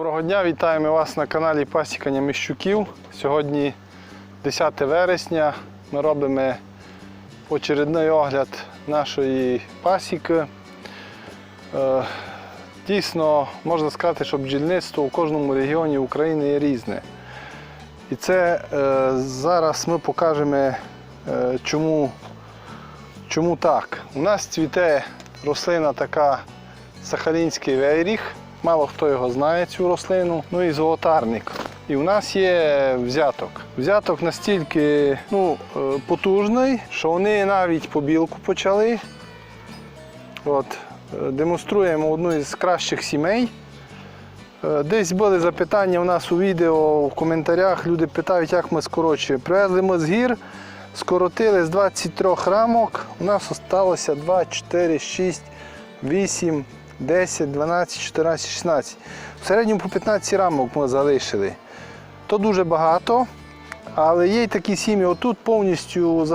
Доброго дня, вітаємо вас на каналі Пасікання Міщуків. Сьогодні 10 вересня. Ми робимо очередний огляд нашої пасіки. Е, Дійсно, можна сказати, що бджільництво у кожному регіоні України є різне. І це е, зараз ми покажемо, е, чому, чому так. У нас цвіте рослина така Сахалінський вейріх. Мало хто його знає, цю рослину. Ну і золотарник. І у нас є взяток. Взяток настільки ну, е, потужний, що вони навіть побілку почали. От, е, демонструємо одну із кращих сімей. Е, Десь були запитання у нас у відео в коментарях. Люди питають, як ми скорочуємо. Привезли ми з гір, скоротили з 23 рамок. У нас залишилося 2, 4, 6, 8, 10, 12, 14, 16. В середньому по 15 рамок ми залишили. То дуже багато. Але є й такі сім'ї, отут повністю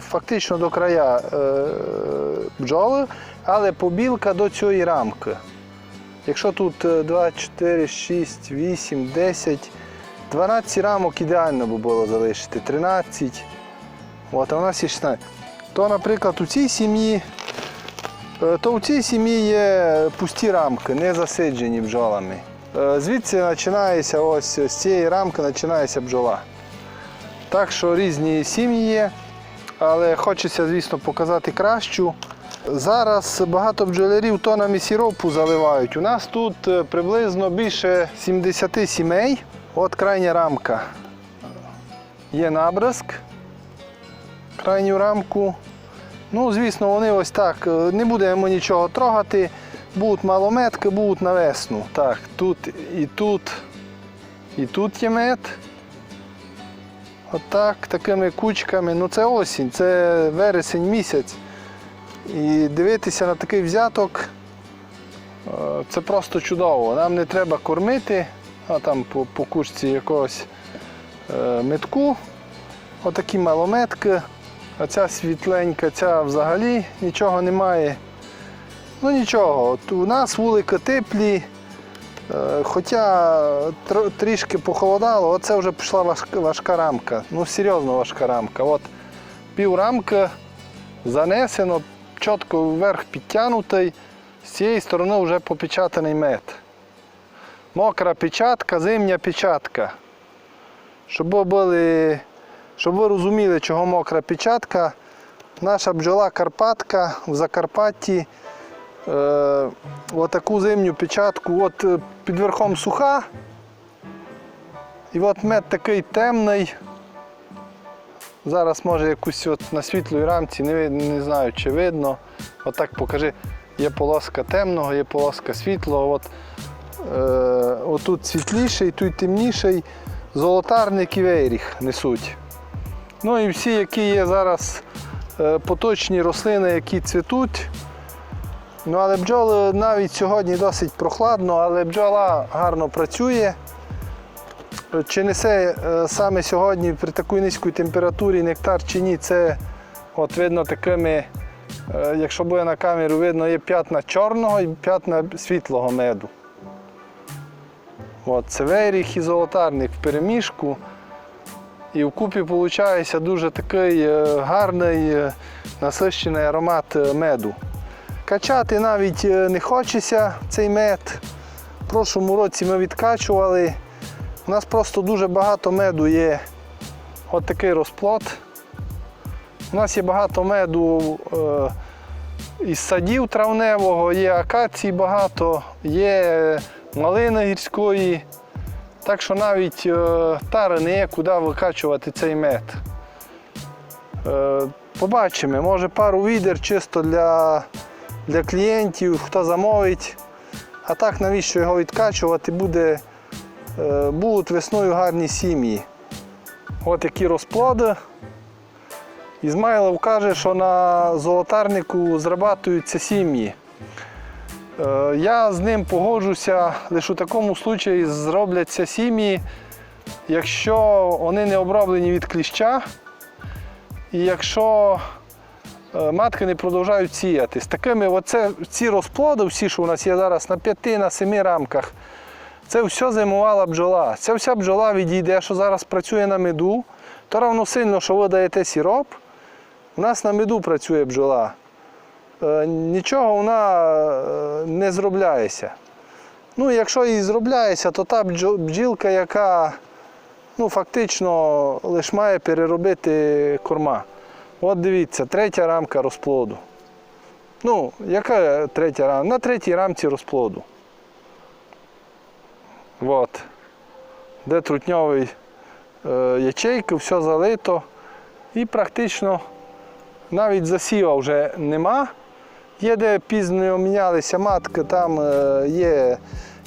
фактично до края е, бджоли, але побілка до цієї рамки. Якщо тут е, 2, 4, 6, 8, 10, 12 рамок ідеально би було залишити, 13. От, а у нас є 16. То, наприклад, у цій сім'ї, то у цій сім'ї є пусті рамки, не засиджені бджолами. Е, Звідси починається ось з цієї рамки починається бджола. Так що різні сім'ї є, але хочеться, звісно, показати кращу. Зараз багато бджолярів тонами сіропу заливають. У нас тут е, приблизно більше 70 сімей. От крайня рамка. Є набризк. Крайню рамку. Ну, звісно, вони ось так. е, Не будемо нічого трогати. Будуть малометки, будуть на весну. Так, тут і тут, і тут є мед. Отак, такими кучками. Ну це осінь, це вересень місяць. І дивитися на такий взяток е, це просто чудово. Нам не треба кормити, а там по, по кучці якогось е, метку. Отакі малометки. А ця світленька, ця взагалі нічого немає. Ну нічого, у нас вулики теплі, е, хоча тр- трішки похолодало, оце вже пішла важка, важка рамка. Ну серйозно важка рамка. От пів рамки занесено, чітко вверх підтягнутий, з цієї сторони вже попечатаний мед. Мокра печатка, зимня печатка. Щоб були, щоб ви розуміли, чого мокра печатка, наша бджола Карпатка в Закарпатті е, отаку зимню печатку, от е, під верхом суха. І от мед такий темний. Зараз може якусь от на світлій рамці, не, не знаю чи видно. Отак покажи. Є полоска темного, є полоска світлого. От, е, отут світліший, тут темніший. Золотарник і вейріх несуть. Ну і всі, які є зараз е, поточні рослини, які цвітуть. Ну, але бджоли навіть сьогодні досить прохладно, але бджола гарно працює. Чи несе е, саме сьогодні при такій низькій температурі нектар чи ні, це от видно такими, е, якщо буде на камеру, видно є п'ятна чорного і п'ятна світлого меду. От, це вейріх і золотарник в переміжку. І вкупі виходить дуже такий е, гарний е, насищений аромат е, меду. Качати навіть не хочеться цей мед. В прошлому році ми відкачували. У нас просто дуже багато меду є. От такий розплод. У нас є багато меду із садів травневого, є акацій багато, є малини гірської. Так що навіть е, тари не є куди викачувати цей мед. Е, побачимо, може пару відер чисто для, для клієнтів, хто замовить. А так навіщо його відкачувати, буде, е, будуть весною гарні сім'ї. От які розплоди. Ізмайлов каже, що на золотарнику зрабатуються сім'ї. Е, Я з ним погоджуся, лише у такому случаї зробляться сім'ї, якщо вони не оброблені від кліща, і якщо е, матки не продовжують сіяти. З такими оце, ці розплоди, всі, що у нас є зараз на 5 на 7 рамках, Це все зимувала бджола. Ця вся бджола відійде, що зараз працює на меду, то равно сильно, що ви даєте сіроп. У нас на меду працює бджола. Е, Нічого вона е, не зробляється. Ну, якщо і зробляється, то та бджілка, яка ну, фактично лише має переробити корма. От дивіться, третя рамка розплоду. Ну, яка третя рамка? На третій рамці розплоду. От. Де трутньовий е, ячейки, все залито. І практично навіть засіва вже нема. Є де пізно обмінялися матки, там е, є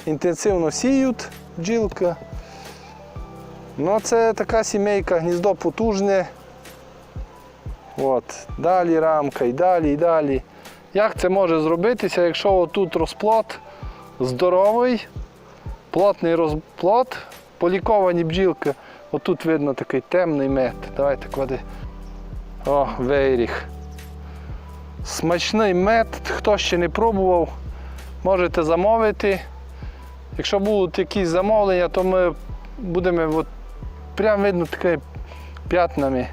інтенсивно сіють бджілка. Ну, це така сімейка, гніздо потужне. От. Далі рамка і далі, і далі. Як це може зробитися, якщо отут розплод здоровий, плотний розплод, поліковані бджілки. Отут видно такий темний мед. Давайте клади. О, вейріх. Смачний мед, хто ще не пробував, можете замовити. Якщо будуть якісь замовлення, то ми будемо от, прям видно таке п'ятнами.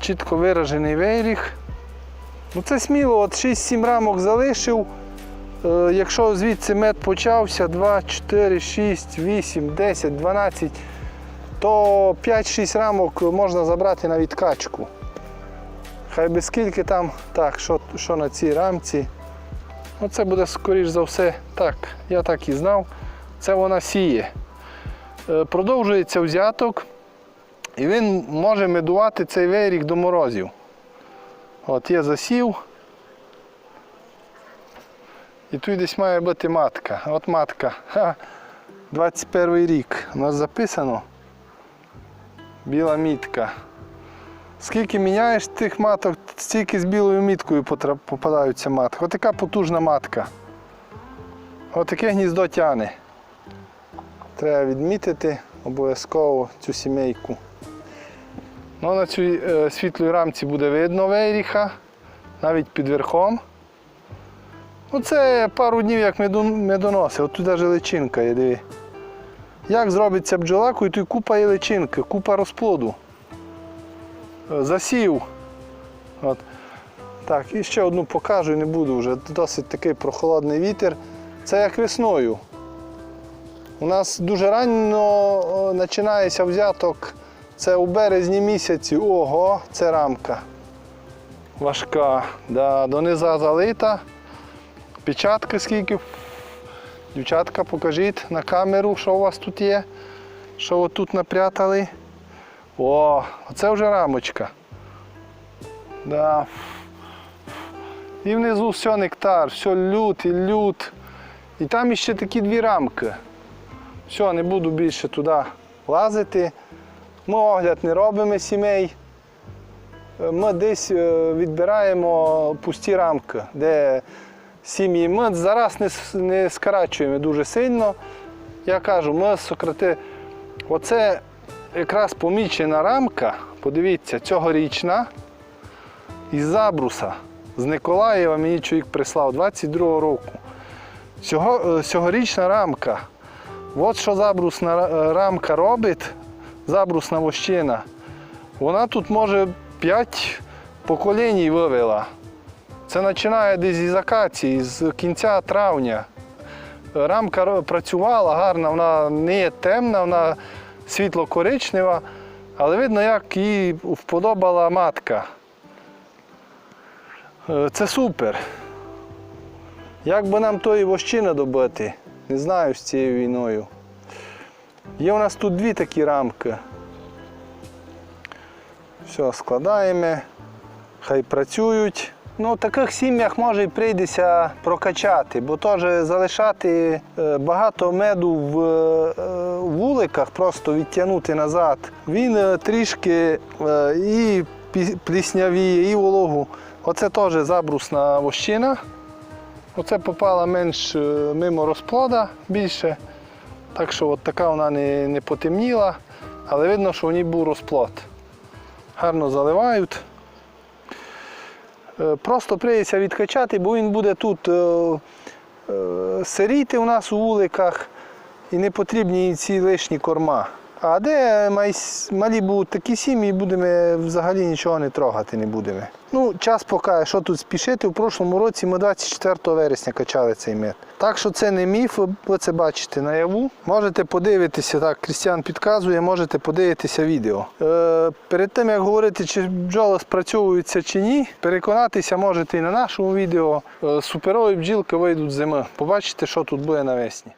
Чітко виражений вейріх. Ну це сміло, от 6-7 рамок залишив. Е, Якщо звідси мед почався 2, 4, 6, 8, 10, 12, то 5-6 рамок можна забрати на відкачку. Хай би скільки там, так, що, що на цій рамці. Ну, це буде скоріш за все так. Я так і знав. Це вона сіє. Е, Продовжується взяток, і він може медувати цей вейрік до морозів. От є засів. І тут десь має бути матка. От матка. Ха, 21 рік. У нас записано. Біла мітка. Скільки міняєш тих маток, стільки з білою міткою попадаються матки. Ось така потужна матка. Ось таке гніздо тяне. Треба відмітити обов'язково цю сімейку. Ну, на цій е, світлій рамці буде видно вейріха, навіть під верхом. Ну, це пару днів як медоноси. От тут навіть личинка є, диви. Як зробиться бджолаку, і тут купа є личинки, купа розплоду. Засів. От. Так, і ще одну покажу і не буду вже. Досить такий прохолодний вітер. Це як весною. У нас дуже рано починається взяток. Це у березні місяці. Ого, це рамка. Важка. Да, дониза залита. Печатки скільки. Дівчатка, покажіть на камеру, що у вас тут є. Що ви тут напрятали. О, оце вже рамочка. Да. І внизу все нектар, все лют і лют. І там іще такі дві рамки. Все, не буду більше туди лазити. Ми огляд не робимо сімей. Ми десь е, відбираємо пусті рамки, де сім'ї. Ми зараз не, не скорачуємо дуже сильно. Я кажу, ми сократи. Оце якраз помічена рамка, подивіться, цьогорічна із Забруса. З Николаєва мені чоловік прислав 22-го року. Цього, е, цьогорічна рамка. От що забрусна рамка робить, забрусна вощина. Вона тут може 5 поколінь вивела. Це починає десь із акації, з кінця травня. Рамка працювала гарна, вона не є темна, вона світло-коричнева, але видно, як їй вподобала матка. Е, Це супер. Як би нам тої вощини добити, не знаю з цією війною. Є у нас тут дві такі рамки. Все, складаємо, хай працюють. Ну, в таких сім'ях може і прийдеться прокачати, бо теж залишати е, багато меду в е, вуликах, просто відтягнути назад. Він е, трішки і пліснявіє, і вологу. Оце теж забрусна вощина. Оце попала менш мимо розплода більше. Так що от така вона не, не потемніла, але видно, що в ній був розплод. Гарно заливають. Е, Просто прийдеться відкачати, бо він буде тут е, е, сиріти у нас у вуликах. і не потрібні ці лишні корма. А де малі будуть такі сім'ї, будемо взагалі нічого не трогати не будемо. Ну, час покаже, що тут спішити. У прошлому році ми 24 вересня качали цей мед. Так що це не міф, ви це бачите наяву. Можете подивитися, так, Крістіан підказує, можете подивитися відео. Е, перед тим як говорити, чи бджоли спрацьовуються чи ні, переконатися можете і на нашому відео. Е, суперові бджілки вийдуть зими. Побачите, що тут буде навесні.